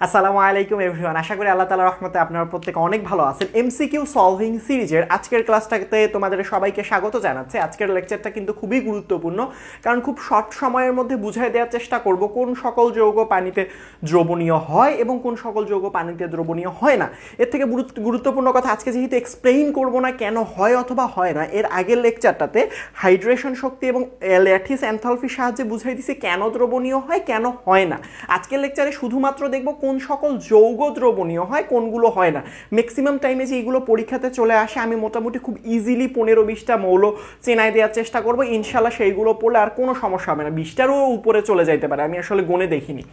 আসসালামু আলাইকুম এভরিওয়ান, আশা করি আল্লাহ তালা রহমতে আপনারা প্রত্যেকে অনেক ভালো আছেন। এমসিকিউ সলভিং সিরিজের আজকের ক্লাসটাতে তোমাদের সবাইকে স্বাগত জানাচ্ছে। আজকের লেকচারটা কিন্তু খুবই গুরুত্বপূর্ণ, কারণ খুব শর্ট সময়ের মধ্যে বুঝাই দেওয়ার চেষ্টা করব কোন সকল যৌগ পানিতে দ্রবণীয় হয় এবং কোন সকল যৌগ পানিতে দ্রবণীয় হয় না। এর থেকে গুরুত্ব- গুরুত্বপূর্ণ কথা আজকে যেহেতু এক্সপ্লেইন করব না কেন হয় অথবা হয় না, এর আগের লেকচারটাতে হাইড্রেশন শক্তি এবং ল্যাটিস অ্যান্থালফির সাহায্যে বুঝাই দিছি কেন দ্রবণীয় হয়, কেন হয় না। আজকের লেকচারে শুধুমাত্র দেখব কোন সকল যৌগ দ্রবণীয় হয়, কোনগুলো হয় না। ম্যাক্সিমাম টাইমে যে এইগুলো পরীক্ষাতে চলে আসে, আমি মোটামুটি খুব ইজিলি পনেরো বিশটা মৌল চেনাই দেওয়ার চেষ্টা করব। ইনশাল্লাহ সেইগুলো পড়লে আর কোনো সমস্যা হবে না। বিশটারও উপরে চলে যাইতে পারে, আমি আসলে গণে দেখিনি।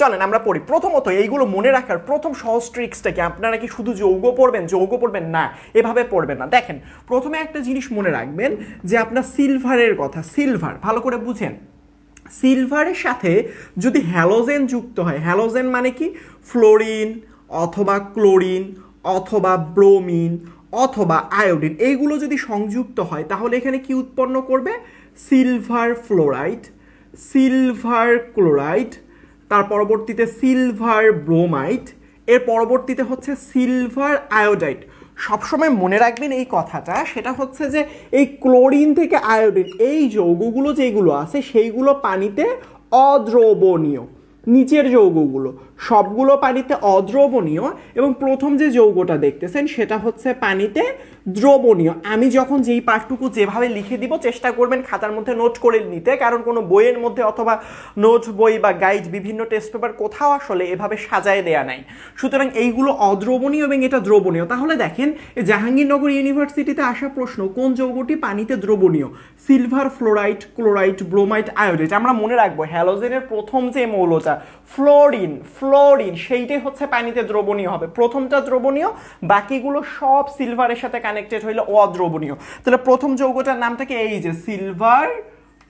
চলেন, আমরা পড়ি। প্রথমত এইগুলো মনে রাখার প্রথম সহজ ট্রিক্সটা কি? আপনারা কি শুধু যৌগ পড়বেন যৌগ পড়বেন? না, এভাবে পড়বেন না। দেখেন, প্রথমে একটা জিনিস মনে রাখবেন যে আপনার সিলভারের কথা সিলভার ভালো করে বুঝেন। সিলভারের সাথে যদি হ্যালোজেন যুক্ত হয়, হ্যালোজেন মানে কি? ফ্লোরিন অথবা ক্লোরিন অথবা ব্রোমিন অথবা আয়োডিন। এইগুলো যদি সংযুক্ত হয়, তাহলে এখানে কি উৎপন্ন করবে? সিলভার ফ্লোরাইড, সিলভার ক্লোরাইড, তার পরবর্তীতে সিলভার ব্রোমাইড, এর পরবর্তীতে হচ্ছে সিলভার আয়োডাইড। সবসময় মনে রাখবেন এই কথাটা, সেটা হচ্ছে যে এই ক্লোরিন থেকে আয়োডিন, এই যৌগগুলো যেগুলো আছে সেইগুলো পানিতে অদ্রবণীয়, নিচের যৌগগুলো। সবগুলো পানিতে অদ্রবণীয় এবং প্রথম যে যৌগটা দেখতেছেন সেটা হচ্ছে পানিতে দ্রবণীয়। আমি যখন যেই পাঠটুকু যেভাবে লিখে দিব চেষ্টা করবেন খাতার মধ্যে নোট করে নিতে, কারণ কোনো বইয়ের মধ্যে অথবা নোট বই বা গাইড বিভিন্ন টেস্ট পেপার কোথাও আসলে এভাবে সাজায় দেয়া নাই। সুতরাং এইগুলো অদ্রবণীয় এবং এটা দ্রবণীয়। তাহলে দেখেন জাহাঙ্গীরনগর ইউনিভার্সিটিতে আসা প্রশ্ন, কোন যৌগটি পানিতে দ্রবণীয়? Silver fluoride chloride bromide iodide আমরা মনে রাখব হ্যালোজেনের প্রথম যে মৌলটা ফ্লোরিন ফ্লোরিন সেইটাই হচ্ছে পানিতে দ্রবণীয় হবে। প্রথমটা দ্রবণীয়, বাকিগুলো সব সিলভারের সাথে কানেক্টেড হইলে অদ্রবণীয়। তাহলে প্রথম যৌগটার নামটাকে এই যে সিলভার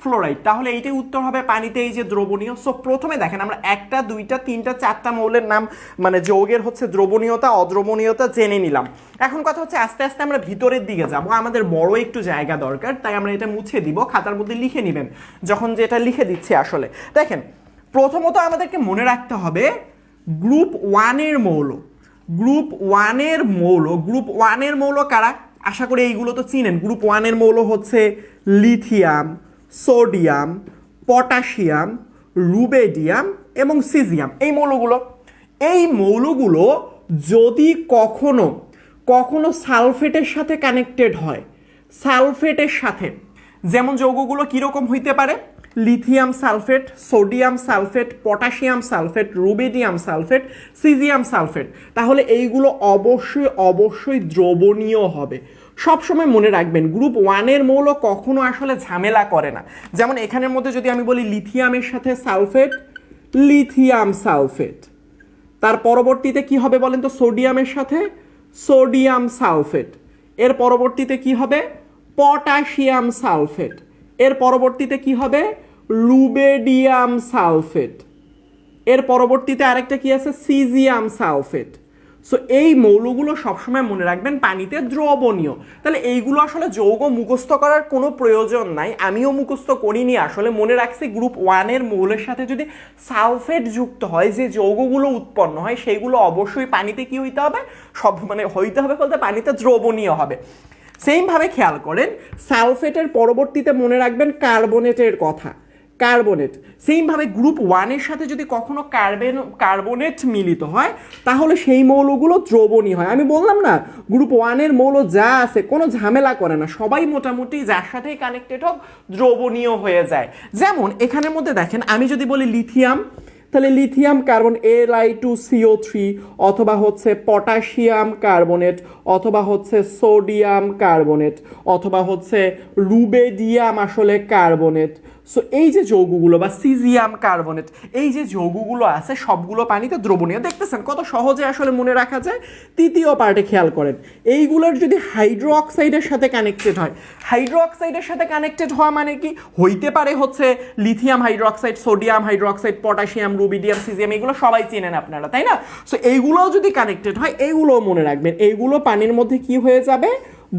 ফ্লোরাইড তাহলে এইটাই উত্তর হবে পানিতে এই যে দ্রবণীয়। সো প্রথমে দেখেন আমরা একটা, দুইটা, তিনটা, চারটা মৌলের নাম মানে যৌগের হচ্ছে দ্রবণীয়তা, অদ্রবণীয়তা জেনে নিলাম। এখন কথা হচ্ছে আস্তে আস্তে আমরা ভিতরের দিকে যাব। আমাদের বড় একটু জায়গা দরকার, তাই আমরা এটা মুছে দিব, খাতার মধ্যে লিখে নেবেন, যখন যেটা লিখে দিচ্ছি আসলে। দেখেন প্রথমত আমাদেরকে মনে রাখতে হবে গ্রুপ ওয়ানের মৌল। গ্রুপ ওয়ানের মৌল, গ্রুপ ওয়ানের মৌল কারা? আশা করি এইগুলো তো চিনেন। গ্রুপ ওয়ানের মৌল হচ্ছে লিথিয়াম, সোডিয়াম, পটাশিয়াম, রুবেডিয়াম এবং সিজিয়াম। এই মৌলগুলো। এই মৌলগুলো যদি কখনো কখনো সালফেটের সাথে কানেক্টেড হয়, সালফেটের সাথে, যেমন যৌগগুলো কীরকম হইতে পারে? Lithium sulphate, sodium sulphate, potassium sulphate, rubidium sulphate, caesium sulphate. তাহলে এইগুলো অবশ্যই অবশ্যই দ্রবণীয় হবে। সবসময় মনে রাখবেন, গ্রুপ ওয়ানের মৌল কখনো আসলে ঝামেলা করে না। যেমন এখানের মধ্যে যদি আমি বলি লিথিয়ামের সাথে সালফেট, লিথিয়াম সালফেট। তার পরবর্তীতে কি হবে বলেন তো? সোডিয়ামের সাথে সোডিয়াম সালফেট। এর পরবর্তীতে কি হবে? Potassium sulphate. এর পরবর্তীতে কি হবে? Rubidium sulphate. এর পরবর্তীতে আরেকটা কি আছে? Caesium sulphate. সো এই মৌলগুলো সবসময় মনে রাখবেন পানিতে দ্রবণীয়। তাহলে এইগুলো আসলে যৌগ মুখস্থ করার কোনো প্রয়োজন নাই। আমিও মুখস্থ করিনি, আসলে মনে রাখছি গ্রুপ ওয়ানের মৌলের সাথে যদি সালফেট যুক্ত হয়, যে যৌগগুলো উৎপন্ন হয়, সেইগুলো অবশ্যই পানিতে কি হইতে হবে? সব মানে হইতে হবে বলতে পানিতে দ্রবণীয় হবে। সেমভাবে খেয়াল করেন, সালফেটের পরবর্তীতে মনে রাখবেন কার্বনেটের কথা। কার্বনেট সেইমভাবে গ্রুপ ওয়ানের সাথে যদি কখনো কার্বেন কার্বনেট মিলিত হয়, তাহলে সেই মৌলগুলো দ্রবণীয় হয়। আমি বললাম না গ্রুপ ওয়ানের মৌল যা আছে, কোনো ঝামেলা করে না। সবাই মোটামুটি যার সাথেই কানেক্টেড হোক, দ্রবণীয় হয়ে যায়। যেমন, এখানের মধ্যে দেখেন, আমি যদি বলি লিথিয়াম তাহলে lithium carbon L I two C O three অথবা হচ্ছে পটাশিয়াম কার্বনেট অথবা হচ্ছে সোডিয়াম কার্বনেট অথবা হচ্ছে রুবেডিয়াম আসলে কার্বনেট সো এই যে যৌগগুলো বা সিজিয়াম কার্বনেট এই যে যৌগগুলো আছে, সবগুলো পানিতে দ্রবণীয়। দেখতেছেন কত সহজে আসলে মনে রাখা যায়? তৃতীয় পার্টে খেয়াল করেন। এইগুলোর যদি হাইড্রো অক্সাইডের সাথে কানেক্টেড হয় হাইড্রো অক্সাইডের সাথে কানেক্টেড হওয়া মানে কি? হইতে পারে হচ্ছে lithium hydroxide sodium hydroxide potassium rubidium caesium এগুলো সবাই চেনেন আপনারা, তাই না? সো এইগুলোও যদি কানেক্টেড হয়, এইগুলোও মনে রাখবেন। এইগুলো পানির মধ্যে কি হয়ে যাবে?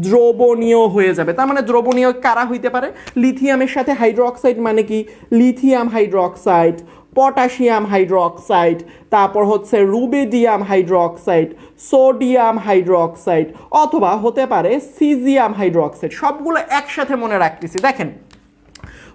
দ্রবণীয় হয়ে যাবে। তার মানে দ্রবণীয় কারা হইতে পারে? লিথিয়ামের সাথে হাইড্রোক্সাইড মানে কি? লিথিয়াম হাইড্রোক্সাইড পটাশিয়াম হাইড্রোক্সাইড তারপর হচ্ছে রুবিডিয়াম হাইড্রোক্সাইড সোডিয়াম হাইড্রোক্সাইড অথবা হতে পারে সিজিয়াম হাইড্রোক্সাইড সবগুলো একসাথে মনে রাখতেছি। দেখেন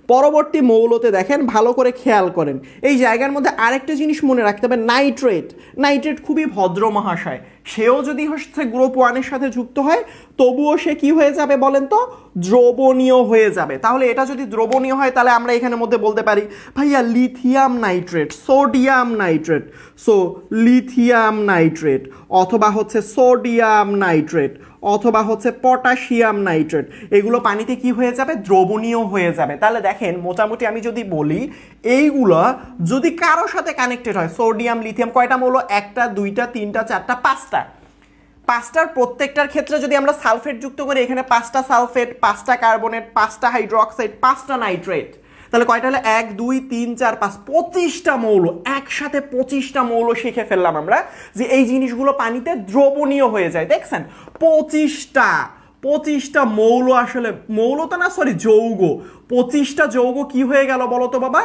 পরবর্তী মৌলতে দেখেন, ভালো করে খেয়াল করেন। এই জায়গার মধ্যে আরেকটা জিনিস মনে রাখতে হবে, নাইট্রেট। নাইট্রেট খুবই ভদ্র মহাশয়। সেও যদি হচ্ছে গ্রুপ ওয়ানের সাথে যুক্ত হয়, তবুও সে কি হয়ে যাবে বলেন তো? দ্রবণীয় হয়ে যাবে। তাহলে এটা যদি দ্রবণীয় হয়, তাহলে আমরা এখানে মধ্যে বলতে পারি, ভাইয়া, lithium nitrate, sodium nitrate. So lithium nitrate, অথবা হচ্ছে সোডিয়াম নাইট্রেট। অথবা হচ্ছে পটাশিয়াম নাইট্রেট। এগুলো পানিতে কি হয়ে যাবে? দ্রবণীয় হয়ে যাবে। তাহলে দেখেন, মোটামুটি আমি যদি বলি, এইগুলো যদি কারোর সাথে কানেক্টেড হয় সোডিয়াম লিথিয়াম কয়টা মৌল? একটা, দুইটা, তিনটা, চারটা, পাঁচটা। পাঁচটার প্রত্যেকটার ক্ষেত্রে যদি আমরা সালফেট যুক্ত করি, এখানে পাঁচটা সালফেট, পাঁচটা কার্বনেট, পাঁচটা হাইড্রোক্সাইড, পাঁচটা নাইট্রেট। তাহলে কয়টা হলো? এক, দুই, তিন, চার, পাঁচ, পঁচিশটা মৌল। একসাথে পঁচিশটা মৌল শিখে ফেললাম আমরা যে এই জিনিসগুলো পানিতে দ্রবণীয় হয়ে যায়। দেখছেন? পঁচিশটা পঁচিশটা মৌল আসলে, মৌল তো না সরি যৌগ। পঁচিশটা যৌগ কি হয়ে গেল বলো তো বাবা?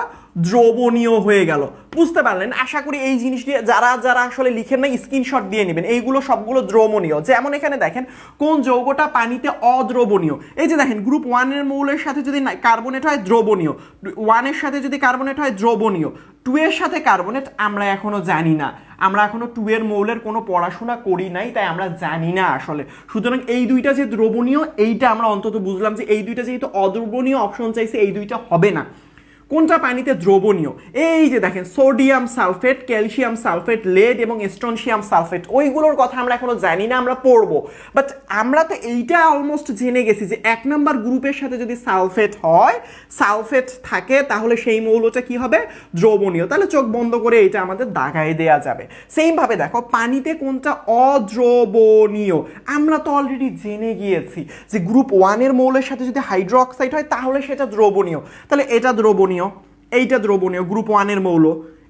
দ্রবণীয় হয়ে গেল। বুঝতে পারলেন? আশা করি এই জিনিস দিয়ে যারা যারা আসলে লিখেন না স্ক্রিনশট দিয়ে নেবেন। এইগুলো সবগুলো দ্রবণীয়। যেমন এখানে দেখেন, কোন যৌগটা পানিতে অদ্রবণীয়? এই যে দেখেন গ্রুপ ওয়ানের মৌলের সাথে যদি কার্বনেট হয় দ্রবণীয়। ওয়ানের সাথে যদি কার্বনেট হয় দ্রবণীয়। টু এর সাথে কার্বনেট আমরা এখনও জানি না। আমরা এখনও টু এর মৌলের কোনো পড়াশোনা করি নাই, তাই আমরা জানি না আসলে। সুতরাং এই দুইটা যে দ্রবণীয়, এইটা আমরা অন্তত বুঝলাম যে এই দুইটা যেহেতু অদ্রবণীয় অপশন চাইছে এই দুইটা হবে না। কোনটা পানিতে দ্রবণীয়? এই যে দেখেন, sodium sulphate, calcium sulphate lead এবং স্ট্রনশিয়াম সালফেট, ওইগুলোর কথা আমরা এখনও জানি না, আমরা পড়ব। বাট আমরা তো এইটা অলমোস্ট জেনে গেছি যে এক নাম্বার গ্রুপের সাথে যদি সালফেট হয়, সালফেট থাকে, তাহলে সেই মৌলটা কি হবে? দ্রবণীয়। তাহলে চোখ বন্ধ করে এটা আমাদের দাগায় দেয়া যাবে। সেমভাবে দেখো, পানিতে কোনটা অদ্রবণীয়? আমরা তো অলরেডি জেনে গিয়েছি যে গ্রুপ ওয়ানের মৌলের সাথে যদি হাইড্রোক্সাইড হয়, তাহলে সেটা দ্রবণীয়। তাহলে এটা দ্রবণীয় এইটা দ্রবণীয় গ্রুপ ওয়ানের মৌল,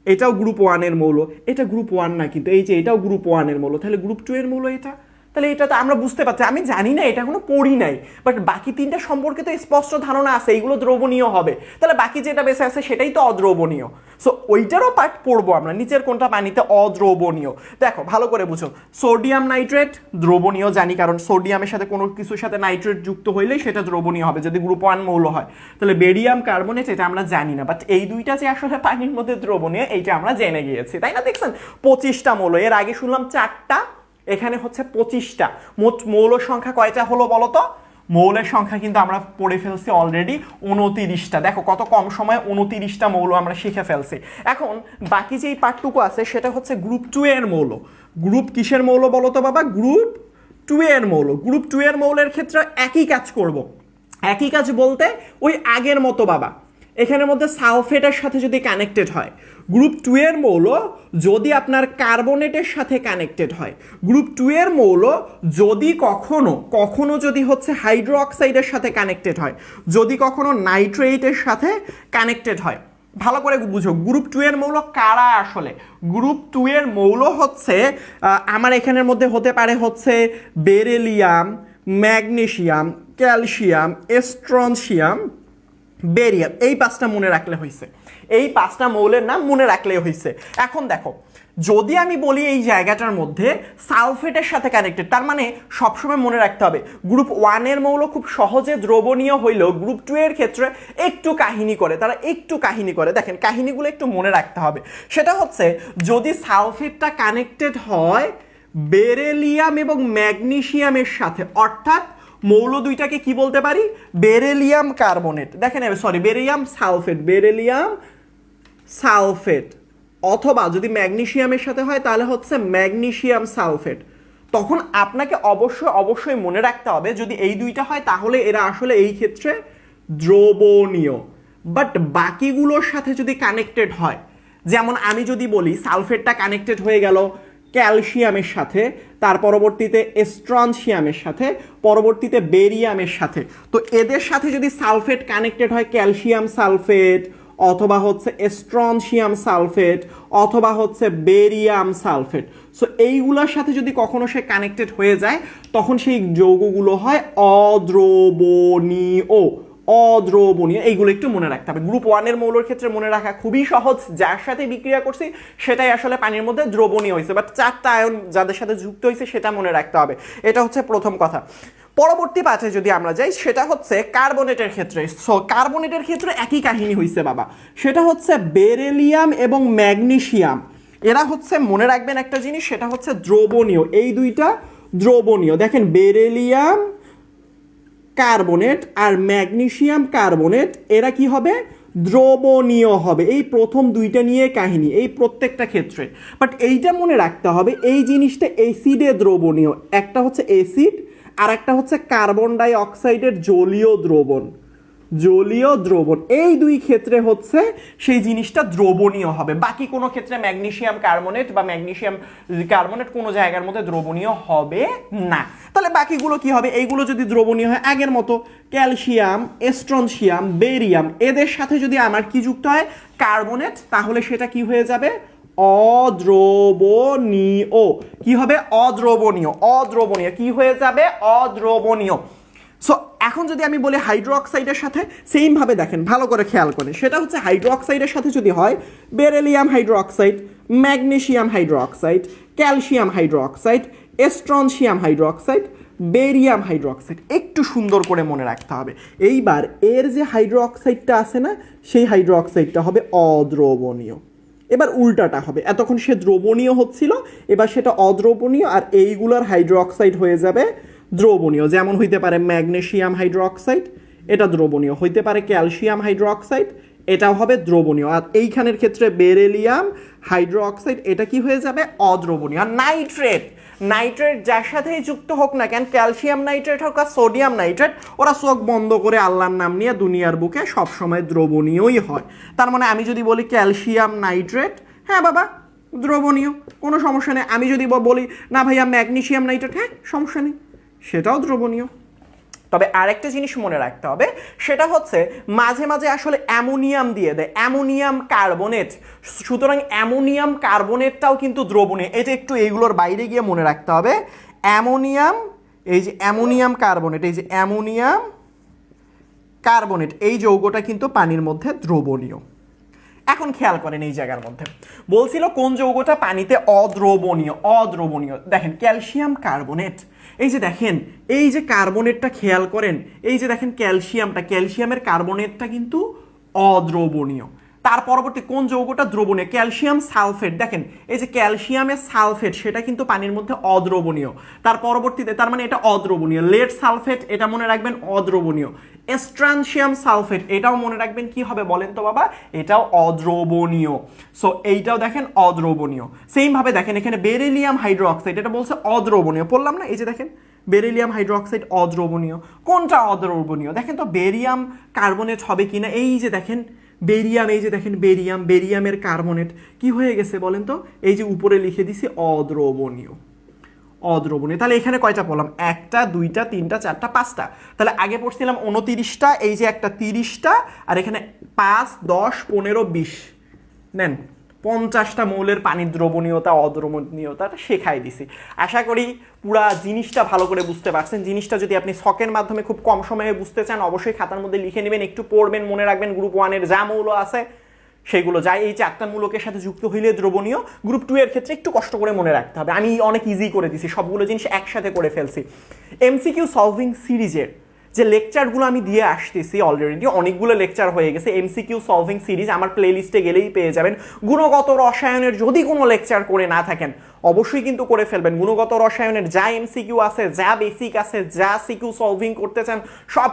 এটাও গ্রুপ ওয়ানের মৌল, এটা গ্রুপ ওয়ান না কিন্তু এই যে এটাও গ্রুপ ওয়ানের মৌল, তাহলে গ্রুপ টু এর মৌল এটা? তাহলে এটা তো আমরা বুঝতে পারছি। আমি জানি না, এটা কোনো পড়ি নাই। বাট বাকি তিনটা সম্পর্কে তো স্পষ্ট ধারণা আছে, এইগুলো দ্রবণীয় হবে। তাহলে বাকি যেটা বেঁচে আছে সেটাই তো অদ্রবণীয়। সো ওইটারও পার্ট পড়ব আমরা, নিচের কোনটা পানিতে অদ্রবণীয়। দেখো, ভালো করে বুঝো। সোডিয়াম নাইট্রেট দ্রবণীয়, জানি, কারণ সোডিয়ামের সাথে কোনো কিছুর সাথে নাইট্রেট যুক্ত হইলেই সেটা দ্রবণীয় হবে, যদি গ্রুপ ওয়ান মৌল হয়। তাহলে বেরিয়াম কার্বনেট এটা আমরা জানি না। বাট এই দুইটা যে আসলে পানির মধ্যে দ্রবণীয়, এইটা আমরা জেনে গিয়েছি, তাই না, দেখছেন? পঁচিশটা মৌল, এর আগে শুনলাম চারটা এখানে হচ্ছে পঁচিশটা। মোট মৌল সংখ্যা কয়টা হলো বলো তো মৌলের সংখ্যা কিন্তু আমরা পড়ে ফেলছি অলরেডি উনতিরিশটা। দেখো কত কম সময়ে উনতিরিশটা মৌল আমরা শিখে ফেলছি। এখন বাকি যেই পার্টটুকু আছে সেটা হচ্ছে গ্রুপ টু এর মৌল। গ্রুপ কিসের মৌল বলো তো বাবা? গ্রুপ টু এর মৌল। গ্রুপ টু এর মৌলের ক্ষেত্রে একই কাজ করব। একই কাজ বলতে ওই আগের মতো বাবা। এখানের মধ্যে সালফেটের সাথে যদি কানেক্টেড হয়। গ্রুপ টু এর মৌল যদি আপনার কার্বনেটের সাথে কানেক্টেড হয়। গ্রুপ টু এর মৌল যদি কখনো কখনো যদি হচ্ছে হাইড্রোক্সাইডের সাথে কানেক্টেড হয়, যদি কখনো নাইট্রেটের সাথে কানেক্টেড হয়। ভালো করে বুঝো গ্রুপ টু এর মৌল কারা আসলে? গ্রুপ টু এর মৌল হচ্ছে আমার এখানের মধ্যে হতে পারে হচ্ছে beryllium magnesium calcium strontium barium এই পাঁচটা মনে রাখলে হয়েছে এই পাঁচটা মৌলের নাম মনে রাখলে হয়েছে এখন দেখো, যদি আমি বলি এই জায়গাটার মধ্যে সালফেটের সাথে কানেক্টেড তার মানে সবসময় মনে রাখতে হবে গ্রুপ ওয়ানের মৌল খুব সহজে দ্রবণীয় হইলেও গ্রুপ টু এর ক্ষেত্রে একটু কাহিনী করে, তারা একটু কাহিনী করে। দেখেন, কাহিনীগুলো একটু মনে রাখতে হবে। সেটা হচ্ছে, যদি সালফেটটা কানেক্টেড হয় বেরেলিয়াম এবং ম্যাগনেশিয়ামের সাথে, অর্থাৎ মৌল দুইটাকে কি বলতে পারি? Beryllium carbonate. দেখেন sorry barium sulphate. Beryllium sulphate. অথবা যদি ম্যাগনেশিয়ামের সাথে হয়, তাহলে হচ্ছে ম্যাগনেশিয়াম সালফেট। তখন আপনাকে অবশ্যই অবশ্যই মনে রাখতে হবে, যদি এই দুইটা হয়, তাহলে এরা আসলে এই ক্ষেত্রে দ্রবণীয়। বাট বাকিগুলোর সাথে যদি কানেক্টেড হয়, যেমন আমি যদি বলি, সালফেটটা কানেক্টেড হয়ে গেল ক্যালসিয়ামের সাথে, তার পরবর্তীতে এস্ট্রনশিয়ামের সাথে, পরবর্তীতে বেরিয়ামের সাথে। তো এদের সাথে যদি সালফেট কানেক্টেড হয়, ক্যালসিয়াম সালফেট অথবা হচ্ছে এস্ট্রনশিয়াম সালফেট অথবা হচ্ছে বেরিয়াম সালফেট। সো এইগুলোর সাথে যদি কখনো সে কানেক্টেড হয়ে যায়, তখন সেই যৌগগুলো হয় অদ্রবণীয়। অদ্রবণীয়, এইগুলো একটু মনে রাখতে হবে। গ্রুপ ওয়ানের মৌলের ক্ষেত্রে মনে রাখা খুবই সহজ, যার সাথে বিক্রিয়া করছি, সেটাই আসলে পানির মধ্যে দ্রবণীয় হয়েছে। বাট চারটা আয়ন যাদের সাথে যুক্ত হয়েছে, সেটা মনে রাখতে হবে। এটা হচ্ছে প্রথম কথা। পরবর্তী পাঠে যদি আমরা যাই, সেটা হচ্ছে কার্বনেটের ক্ষেত্রে। সো কার্বনেটের ক্ষেত্রে একই কাহিনী হয়েছে বাবা। সেটা হচ্ছে বেরেলিয়াম এবং ম্যাগনেশিয়াম। এরা হচ্ছে, মনে রাখবেন একটা জিনিস, সেটা হচ্ছে দ্রবণীয়। এই দুইটা দ্রবণীয়। দেখেন, বেরেলিয়াম কার্বনেট আর ম্যাগনেশিয়াম কার্বনেট, এরা কি হবে? দ্রবণীয় হবে। এই প্রথম দুইটা নিয়ে কাহিনী, এই প্রত্যেকটা ক্ষেত্রে। বাট এইটা মনে রাখতে হবে, এই জিনিসটা এসিডে দ্রবণীয়। একটা হচ্ছে অ্যাসিড আর একটা হচ্ছে কার্বন ডাই অক্সাইডের জলীয় দ্রবণ। জলীয় দ্রবণ। এই দুই ক্ষেত্রে হচ্ছে সেই জিনিসটা দ্রবণীয় হবে। বাকি কোনো ক্ষেত্রে ম্যাগনেশিয়াম কার্বনেট বা ম্যাগনেসিয়াম কার্বনেট কোনো জায়গার মধ্যে দ্রবণীয় হবে না। তাহলে বাকিগুলো কি হবে? এইগুলো যদি দ্রবণীয় হয়, আগের মতো ক্যালসিয়াম এস্ট্রনশিয়াম বেরিয়াম, এদের সাথে যদি আমার কি যুক্ত হয়? কার্বনেট, তাহলে সেটা কি হয়ে যাবে? অদ্রবণীয়। কি হবে? অদ্রবণীয়। অদ্রবণীয়। কি হয়ে যাবে? অদ্রবণীয়। সো এখন যদি আমি বলি হাইড্রোক্সাইডের সাথে সেম ভাবে দেখেন, ভালো করে খেয়াল করেন। সেটা হচ্ছে হাইড্রোক্সাইডের সাথে যদি হয় beryllium hydroxide magnesium hydroxide calcium hydroxide strontium hydroxide barium hydroxide একটু সুন্দর করে মনে রাখতে হবে। এইবার এর যে হাইড্রোক্সাইডটা আছে না, সেই হাইড্রোক্সাইডটা হবে অদ্রবণীয়। এবার উল্টাটা হবে। এতক্ষণ সে দ্রবণীয় হচ্ছিল, এবার সেটা অদ্রবণীয় আর এইগুলোর হাইড্রোক্সাইড হয়ে যাবে দ্রবণীয়, যেমন হইতে পারে ম্যাগনেসিয়াম হাইড্রোক্সাইড, এটা দ্রবণীয়, হইতে পারে ক্যালসিয়াম হাইড্রোক্সাইড, এটাও হবে দ্রবণীয়। আর এইখানের ক্ষেত্রে বেরেলিয়াম হাইড্রোক্সাইড, এটা কি হয়ে যাবে? অদ্রবণীয়। আর নাইট্রেট নাইট্রেট যার সাথেই যুক্ত হোক না কেন, ক্যালসিয়াম নাইট্রেট হোক আর সোডিয়াম নাইট্রেট, ওরা চোখ বন্ধ করে আল্লাহর নাম নিয়ে দুনিয়ার বুকে সবসময় দ্রবণীয়ই হয়। তার মানে আমি যদি বলি ক্যালসিয়াম নাইট্রেট হ্যাঁ বাবা, দ্রবণীয়, কোনো সমস্যা নেই। আমি যদি বলি, না ভাইয়া, ম্যাগনেশিয়াম নাইট্রেট হ্যাঁ সমস্যা নেই। সেটাও দ্রবণীয়। তবে আরেকটা জিনিস মনে রাখতে হবে, সেটা হচ্ছে মাঝে মাঝে আসলে অ্যামোনিয়াম দিয়ে দেয়, অ্যামোনিয়াম কার্বনেট। সুতরাং অ্যামোনিয়াম কার্বনেটটাও কিন্তু দ্রবণীয়। এটা একটু এইগুলোর বাইরে গিয়ে মনে রাখতে হবে। অ্যামোনিয়াম, এই যে অ্যামোনিয়াম কার্বনেট, এই যে অ্যামোনিয়াম কার্বনেট, এই যৌগটা কিন্তু পানির মধ্যে দ্রবণীয়। এখন খেয়াল করেন এই জায়গার মধ্যে। বলছিল কোন যৌগটা পানিতে অদ্রবণীয় অদ্রবণীয়। দেখেন, ক্যালসিয়াম কার্বনেট। এই যে দেখেন, এই যে কার্বনেটটা খেয়াল করেন, এই যে দেখেন ক্যালসিয়ামটা, ক্যালসিয়ামের কার্বনেটটা কিন্তু অদ্রবণীয়। তার পরবর্তী কোন যৌগটা দ্রবণীয়? Calcium sulphate. দেখেন, এই যে ক্যালসিয়ামের সালফেট, সেটা কিন্তু পানির মধ্যে অদ্রবণীয়। তার পরবর্তীতে, তার মানে এটা অদ্রবণীয়। লেড সালফেট, এটা মনে রাখবেন অদ্রবণীয়। এস্ট্রানশিয়াম সালফেট, এটাও মনে রাখবেন কি হবে বলেন তো বাবা? এটাও অদ্রবণীয়। সো এইটাও দেখেন অদ্রবণীয়। সেম ভাবে দেখেন, এখানে বেরিলিয়াম হাইড্রোক্সাইড, এটা বলছে অদ্রবণীয়। পড়লাম না? এই যে দেখেন, বেরিলিয়াম হাইড্রোক্সাইড অদ্রবণীয়। কোনটা অদ্রবণীয়? দেখেন তো, বেরিয়াম কার্বনেট হবে কিনা? এই যে দেখেন বেরিয়াম, এই যে দেখেন বেরিয়াম, বেরিয়ামের কার্বনেট, কি হয়ে গেছে বলেন তো? এই যে উপরে লিখে দিছি অদ্রবণীয়। অদ্রবণীয়। তাহলে এখানে কয়টা পড়লাম? একটা, দুইটা, তিনটা, চারটা, পাঁচটা। তাহলে আগে পড়ছিলাম উনতিরিশটা, এই যে একটা তিরিশটা, আর এখানে পাঁচ, দশ, পনেরো, বিশ। নেন। পঞ্চাশটা মৌলের পানির দ্রবণীয়তা অদ্রবণীয়তাটা শেখাই দিছি। আশা করি পুরা জিনিসটা ভালো করে বুঝতে পারছেন। জিনিসটা যদি আপনি শখের মাধ্যমে খুব কম সময়ে বুঝতে চান, অবশ্যই খাতার মধ্যে লিখে নেবেন, একটু পড়বেন, মনে রাখবেন গ্রুপ ওয়ানের যা মৌল আছে, সেগুলো যাই এই চারটা মূলকের সাথে যুক্ত হইলে দ্রবণীয়, গ্রুপ টু এর ক্ষেত্রে একটু কষ্ট করে মনে রাখতে হবে। আমি অনেক ইজি করে দিছি, সবগুলো জিনিস একসাথে করে ফেলছি। এমসিকিউ সলভিং সিরিজের যে লেকচারগুলো আমি দিয়ে আসতেছি অলরেডি অনেকগুলো লেকচার হয়ে গেছে এমসিকিউ সলভিং সিরিজ আমার প্লে লিস্টে গেলেই পেয়ে যাবেন। গুণগত রসায়নের যদি কোনো লেকচার করে না থাকেন, অবশ্যই কিন্তু করে ফেলবেন। গুণগত রসায়নের যা এমসিকিউ আছে, যা বেসিক আছে, যা সিকিউ সলভিং করতে চান, সব